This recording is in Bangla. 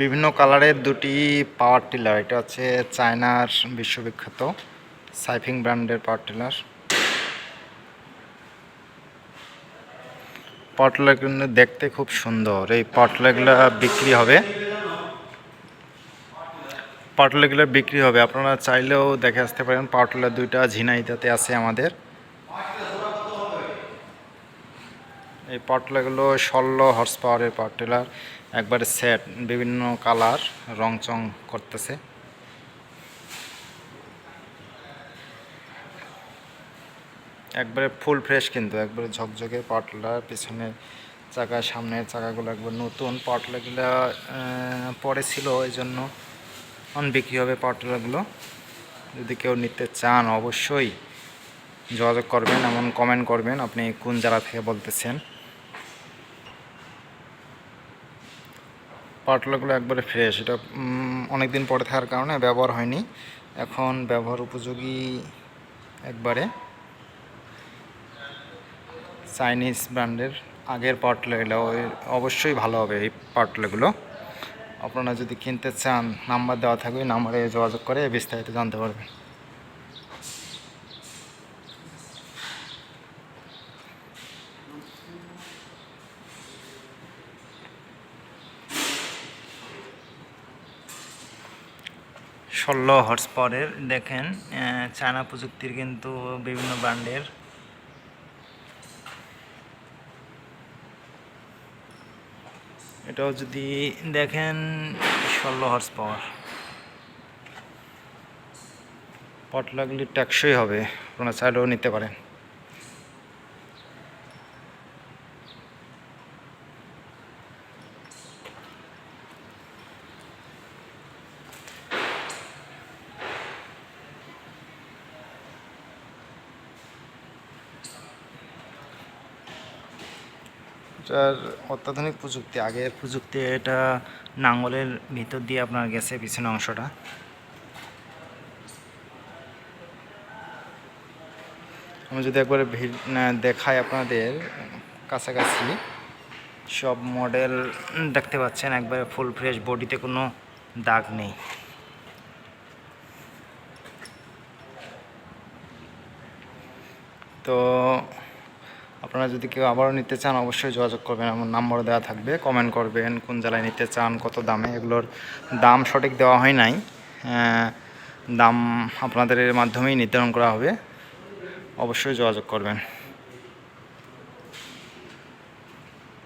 বিভিন্ন কালারের দুটি পাওয়ার টিলার। এটা হচ্ছে চায়নার বিশ্ববিখ্যাত সাইফিং ব্র্যান্ডের পাওয়ার টিলার। পাওয়ার টিলারগুলো দেখতে খুব সুন্দর। এই পাওয়ার টিলারগুলো বিক্রি হবে। পাওয়ার বিক্রি হবে। আপনারা চাইলেও দেখে আসতে পারেন, পাওয়ার টিলার দুইটা ঝিনাইদাতে আছে আমাদের। এই পাওয়ার ষোলো হর্স পাওয়ারের পাওয়ার টিলার একবারে সেট বিভিন্ন কালার রং চং করতেছে। একবারে ফুল ফ্রেশ কিন্তু, একবারে ঝকঝকে পাটলা পিছনে চাকা, সামনের চাকাগুলো একবার নতুন। পাটলাগুলো পরে ছিল এই জন্য অন বিক্রি হবে পাটলাগুলো যদি কেউ নিতে চান, অবশ্যই যোগাযোগ করবেন, এমন কমেন্ট করবেন, আপনি কোন জেলা থেকে বলতেছেন। পাটলাগুলো একবারে ফ্রেশ এটা অনেক দিন পরে থাকার কারণে ব্যবহার হয়নি। এখন ব্যবহার উপযোগী একবারে। চাইনিজ ব্র্যান্ডের আগের পাটলাগুলো অবশ্যই ভালো হবে এই পাটলাগুলো আপনারা যদি কিনতে চান, নাম্বার দেওয়া থাকবে নাম্বারে যোগাযোগ করে বিস্তারিত জানতে পারবেন। ষোলো হর্স পাওয়ারের দেখেন চায়না প্রযুক্তির কিন্তু বিভিন্ন ব্র্যান্ডের। এটাও যদি দেখেন, ষোলো হর্স পাওয়ার পট লাগলে টেকসই হবে আপনারা চাইলেও নিতে পারেন। এটার অত্যাধুনিক প্রযুক্তি, আগের প্রযুক্তি, এটা নাঙ্গলের ভিতর দিয়ে আপনার গেছে পিছনে অংশটা। আমি যদি একবারে দেখাই আপনাদের কাছাকাছি, সব মডেল দেখতে পাচ্ছেন, একবারে ফুল ফ্রেশ বডিতে কোনো দাগ নেই। তো আপনারা যদি কেউ আবারও নিতে চান, অবশ্যই যোগাযোগ করবেন। আমার নাম্বার দেওয়া থাকবে। কমেন্ট করবেন কোন জেলায় নিতে চান, কত দামে। এগুলোর দাম সঠিক দেওয়া হয় নাই। দাম আপনাদের মাধ্যমেই নির্ধারণ করা হবে। অবশ্যই যোগাযোগ করবেন।